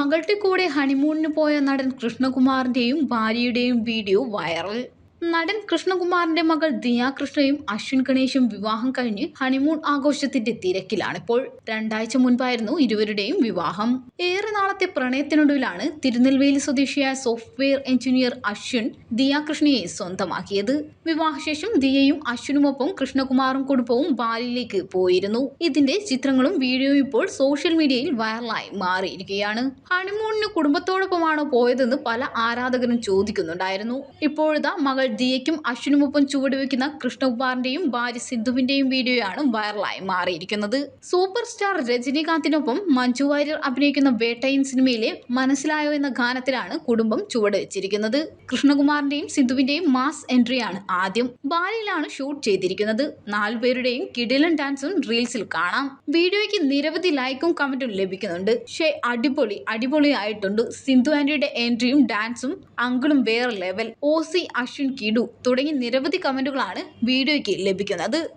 മകളുടെ കൂടെ ഹണിമൂണിന് പോയ നടൻ കൃഷ്ണകുമാറിന്റെയും ഭാര്യയുടെയും വീഡിയോ വൈറൽ നടൻ കൃഷ്ണകുമാറിന്റെ മകൾ ദിയ കൃഷ്ണയും അശ്വിൻ ഗണേശും വിവാഹം കഴിഞ്ഞ് ഹണിമൂൺ ആഘോഷത്തിന്റെ തിരക്കിലാണിപ്പോൾ രണ്ടാഴ്ച മുൻപായിരുന്നു ഇരുവരുടെയും വിവാഹം. ഏറെ നാളത്തെ പ്രണയത്തിനൊടുവിലാണ് തിരുനെൽവേലി സ്വദേശിയായ സോഫ്റ്റ്വെയർ എഞ്ചിനീയർ അശ്വിൻ ദിയ കൃഷ്ണയെ സ്വന്തമാക്കിയത്. വിവാഹശേഷം ദിയയും അശ്വിനുമൊപ്പം കൃഷ്ണകുമാറും കുടുംബവും ബാലിലേക്ക് പോയിരുന്നു. ഇതിന്റെ ചിത്രങ്ങളും വീഡിയോയും ഇപ്പോൾ സോഷ്യൽ മീഡിയയിൽ വൈറലായി മാറിയിരിക്കുകയാണ്. ഹണിമൂണിന് കുടുംബത്തോടൊപ്പമാണോ പോയതെന്ന് പല ആരാധകരും ചോദിക്കുന്നുണ്ടായിരുന്നു. ഇപ്പോഴത്തെ മകൾ ദിയയ്ക്കും അശ്വിനുമൊപ്പം ചുവടുവെക്കുന്ന കൃഷ്ണകുമാറിന്റെയും ഭാര്യ സിദ്ധുവിന്റെയും വീഡിയോയാണ് വൈറലായി മാറിയിരിക്കുന്നത്. സൂപ്പർ സ്റ്റാർ രജനീകാന്തിനൊപ്പം മഞ്ജു വാര്യർ അഭിനയിക്കുന്ന വേട്ടയിൻ സിനിമയിലെ മനസ്സിലായോ എന്ന ഗാനത്തിലാണ് കുടുംബം ചുവട് വെച്ചിരിക്കുന്നത്. കൃഷ്ണകുമാറിന്റെയും സിദ്ധുവിന്റെയും മാസ് എൻട്രിയാണ് ആദ്യം. ബാലിയിലാണ് ഷൂട്ട് ചെയ്തിരിക്കുന്നത്. നാലുപേരുടെയും കിടിലൻ ഡാൻസും റീൽസിൽ കാണാം. വീഡിയോയ്ക്ക് നിരവധി ലൈക്കും കമന്റും ലഭിക്കുന്നുണ്ട്. ഷേ അടിപൊളി അടിപൊളിയായിട്ടുണ്ട് സിന്ധു ആന്റിയുടെ എൻട്രിയും ഡാൻസും അങ്കിളും വേറെ ലെവൽ. ഓസി അശ്വിൻ കിഡു തുടങ്ങി നിരവധി കമന്റുകളാണ് വീഡിയോയ്ക്ക് ലഭിക്കുന്നത്.